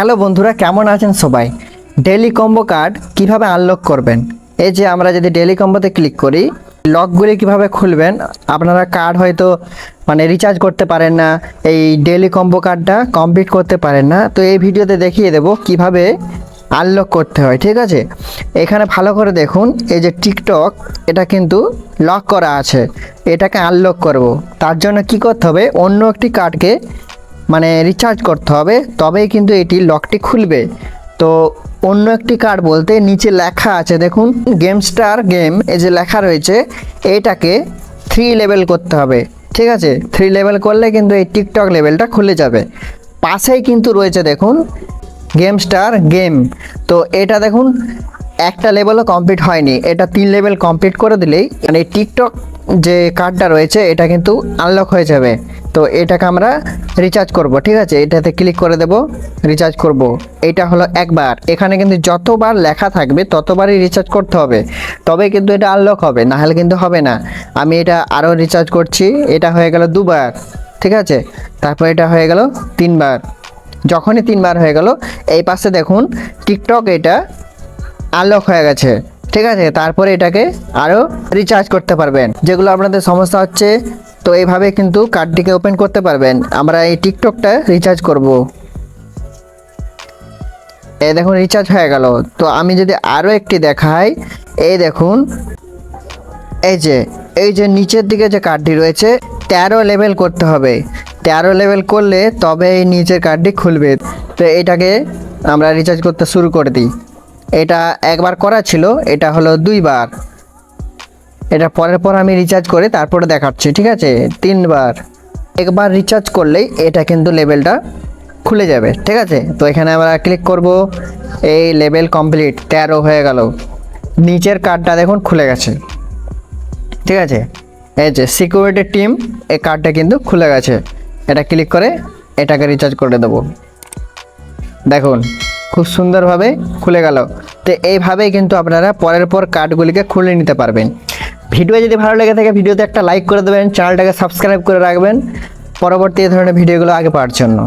Hello বন্ধুরা, কেমন আছেন সবাই? ডেলি কম্বো কার্ড কীভাবে আনলক করবেন? এই যে আমরা যদি ডেলি কম্বোতে ক্লিক করি লকগুলি কীভাবে খুলবেন? আপনারা কার্ড হয়তো মানে রিচার্জ করতে পারেন না, এই ডেলি কম্বো কার্ডটা কমপ্লিট করতে পারেন না। তো এই ভিডিওতে দেখিয়ে দেব কীভাবে আনলক করতে হয়, ঠিক আছে? এখানে ভালো করে দেখুন, এই যে টিকটক এটা কিন্তু লক করা আছে। এটাকে আনলক করব। তার জন্য কি করতে হবে? অন্য একটি কার্ডকে মানে রিচার্জ করতে হবে, তবেই কিন্তু এটি লকটি খুলবে। তো অন্য একটি কার্ড বলতে নিচে লেখা আছে, দেখুন গেম স্টার গেম এই যে লেখা রয়েছে, এটাকে থ্রি লেভেল করতে হবে, ঠিক আছে? থ্রি লেভেল করলে কিন্তু এই টিকটক লেভেলটা খুলে যাবে। পাশেই কিন্তু রয়েছে, দেখুন গেম স্টার গেম তো এটা দেখুন একটা লেভেলও কমপ্লিট হয়নি। এটা তিন লেভেল কমপ্লিট করে দিলেই মানে টিকটক যে কার্ডটা রয়েছে, এটা কিন্তু আনলক হয়ে যাবে। তো এটাকে আমরা রিচার্জ করব, ঠিক আছে? এটাতে ক্লিক করে দেব রিচার্জ করব। এটা হলো একবার। এখানে কিন্তু যতবার লেখা থাকবে, ততবারই রিচার্জ করতে হবে। তবে কিন্তু এটা আনলক হবে না হলে কিন্তু হবে না। আমি এটা আরও রিচার্জ করছি, এটা হয়ে গেল দুবার, ঠিক আছে? তারপর এটা হয়ে গেল তিনবার। যখনই তিনবার হয়ে গেল, এই পাশে দেখুন টিকটক এটা আনলক হয়ে গেছে। ঠিক আছে? তারপরে এটাকে আরও রিচার্জ করতে পারবেন। যেগুলো আপনাদের সমস্যা হচ্ছে, তো এইভাবে কিন্তু কার্ডটিকে ওপেন করতে পারবেন। আমরা এই টিকটকটা রিচার্জ করব। এই দেখুন রিচার্জ হয়ে গেল। তো আমি যদি আরও একটি দেখাই, এই দেখুন, এই যে এই যে নিচের দিকে যে কার্ডটি রয়েছে, তেরো লেভেল করতে হবে। তেরো লেভেল করলে তবে এই নিচের কার্ডটি খুলবে। তো এটাকে আমরা রিচার্জ করতে শুরু করে দিই। এটা একবার করা ছিল, এটা হলো দুইবার। এটা পরের পর আমি রিচার্জ করে তারপরে দেখাচ্ছি, ঠিক আছে? তিনবার। একবার রিচার্জ করলেই এটা কিন্তু লেভেলটা খুলে যাবে, ঠিক আছে? তো এখানে আমরা ক্লিক করব, এই লেভেল কমপ্লিট তেরো হয়ে গেল। নিচের কার্ডটা দেখুন খুলে গেছে। ঠিক আছে? এই যে সিকিউরিটি টিম এই কার্ডটা কিন্তু খুলে গেছে। এটা ক্লিক করে এটাকে রিচার্জ করে দেবো। দেখুন, খুব সুন্দরভাবে খুলে গেল। তো এইভাবেই কিন্তু আপনারা পরের পর কার্ডগুলিকে খুলে নিতে পারবেন। ভিডিও যদি ভালো লেগে থাকে, ভিডিওতে একটা লাইক করে দেবেন, চ্যানেলটাকে সাবস্ক্রাইব করে রাখবেন। পরবর্তী এই ধরনের ভিডিওগুলো আগে পাওয়ার জন্য।